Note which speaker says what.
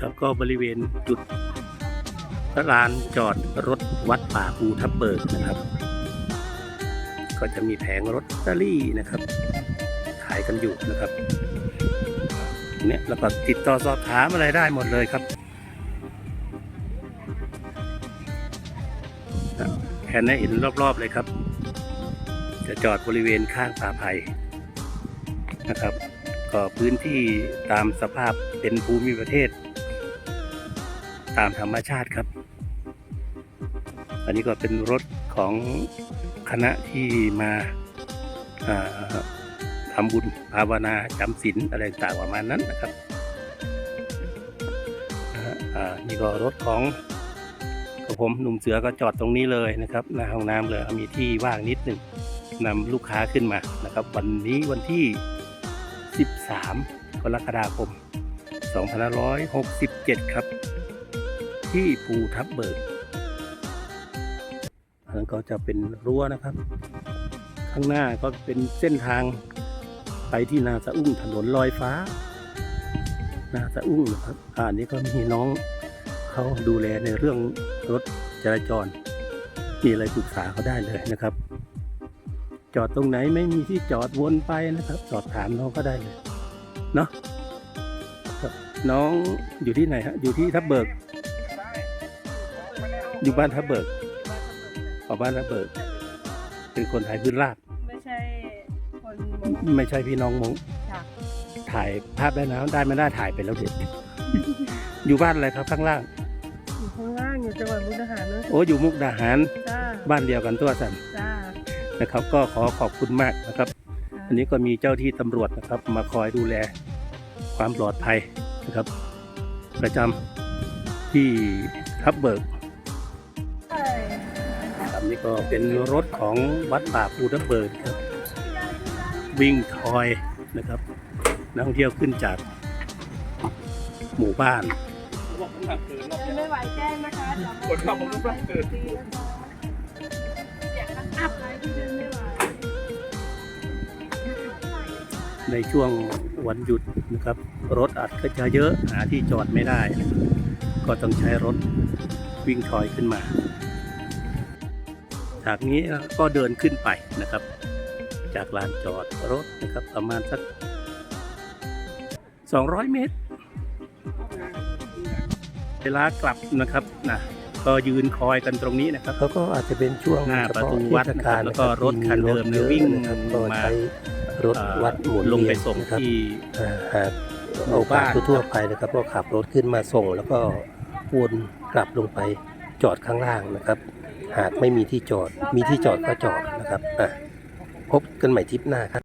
Speaker 1: ครับก็บริเวณจุดลานจอดรถวัดป่าภูทับเบิกนะครับ ก็จะมีแผงรถตอรี่นะครับขายกันอยู่นะครับเนี่ยแล้วก็ติดต่อสอบถามอะไรได้หมดเลยครับแผนให้เห็นรอบๆเลยครับ จะจอดบริเวณข้างป่าไผ่นะครับ ก็พื้นที่ตามสภาพเป็นภูมิประเทศ ตามธรรมชาติครับ อันนี้ก็เป็นรถของคณะที่มาทำบุญภาวนาจำศีลอะไรต่างๆประมาณนั้นนะครับนะฮะอ่านี่ก็รถของกับผมหนุ่มเสือก็จอดตรงนี้เลยนะครับหน้าห้องน้ำเลยมีที่ว่างนิดหนึ่งนำลูกค้าขึ้นมานะครับ วันนี้วันที่ 13 กรกฎาคม 2567 ครับ ที่ภูทับเบิกอันนั้นก็จะเป็นรั้วนะครับ ข้างหน้าก็เป็นเส้นทางไปที่นาสะอุ้งถนนลอยฟ้า นาสะอุ้งนะครับอันนี้ก็มีน้องเขาดูแลในเรื่องรถจราจร มีอะไรปรึกษาเขาได้เลยนะครับ จอดตรงไหนไม่มีที่จอดวนไปนะครับ สอบถามน้องก็ได้เลย เนาะน้องอยู่ที่ไหนฮะ อยู่ที่ทับเบิก อยู่บ้านทับเบิกออกบ้านทับเบิก เป็นคนไทยพื้นราบ
Speaker 2: ไม่ใช่คนมง
Speaker 1: ไม่ใช่พี่น้องมง
Speaker 2: ค่ะ
Speaker 1: ถ่ายภาพได้นะได้ไม่ได้ถ่ายไปแล้วเด็ดอยู่บ้านอะไรครับข้างล่าง
Speaker 2: อยู่ข้างล่างอยู่จังหวัดมุกดาหารนะ
Speaker 1: โอ้อยู่มุกดาหาร
Speaker 2: จ้า
Speaker 1: บ้านเดียวกันตัวสัน
Speaker 2: จ้า
Speaker 1: นะครับ ก็ขอขอบคุณมากนะครับ อันนี้ก็มีเจ้าที่ตำรวจนะครับ มาคอยดูแลความปลอดภัยนะครับ ประจำที่ทับเบิก
Speaker 2: ใช่
Speaker 1: ครับ นี่ก็เป็นรถของวัดป่าภูทับเบิกครับ วิ่งทอยนะครับนักท่องเที่ยวขึ้นจากหมู่บ้าน
Speaker 2: ไม่ไหวแจ้งนะคะเดี๋ยว
Speaker 3: คนขับผมก็ต้องตื่น
Speaker 2: ตีนะคะเสียงดังอับเลยที่เดินไม่ไหว
Speaker 1: ในช่วงวันหยุดนะครับ รถอัดก็จะเยอะหาที่จอดไม่ได้ ก็ต้องใช้รถวิ่งทอยขึ้นมา จากนี้ก็เดินขึ้นไปนะครับ จากลานจอดรถนะครับ ประมาณสัก 200 เมตร เวลากลับนะครับนะก็ยืนคอยกันตรงนี้นะครับ
Speaker 4: เขาก็อาจจะเป็นช่วง
Speaker 1: หน้า
Speaker 4: เฉ
Speaker 1: ประ
Speaker 4: พาะ
Speaker 1: ตู
Speaker 4: เท
Speaker 1: วัด
Speaker 4: ศ
Speaker 1: นะค
Speaker 4: กา
Speaker 1: รับ
Speaker 4: ล
Speaker 1: แล้วก็รถคันเดิมเนี่ย
Speaker 4: รถ
Speaker 1: วิ่ง
Speaker 4: นะครับก็
Speaker 1: มา
Speaker 4: ใช้รถวัดหมุน
Speaker 1: ลง
Speaker 4: เวี
Speaker 1: ไป
Speaker 4: ยน
Speaker 1: ส่ง
Speaker 4: นะครับ
Speaker 1: ที่
Speaker 4: อ่าหาก
Speaker 1: หมู่
Speaker 4: โอกา
Speaker 1: บ้า
Speaker 4: ส
Speaker 1: น
Speaker 4: ทั่วๆไปนะครับ ก็ขับรถขึ้นมาส่งแล้วก็วนกลับลงไป จอดข้างล่างนะครับ หากไม่มีที่จอดมีที่จอดก็จอดนะครับอะพบกันใหม่ทริปหน้าครับ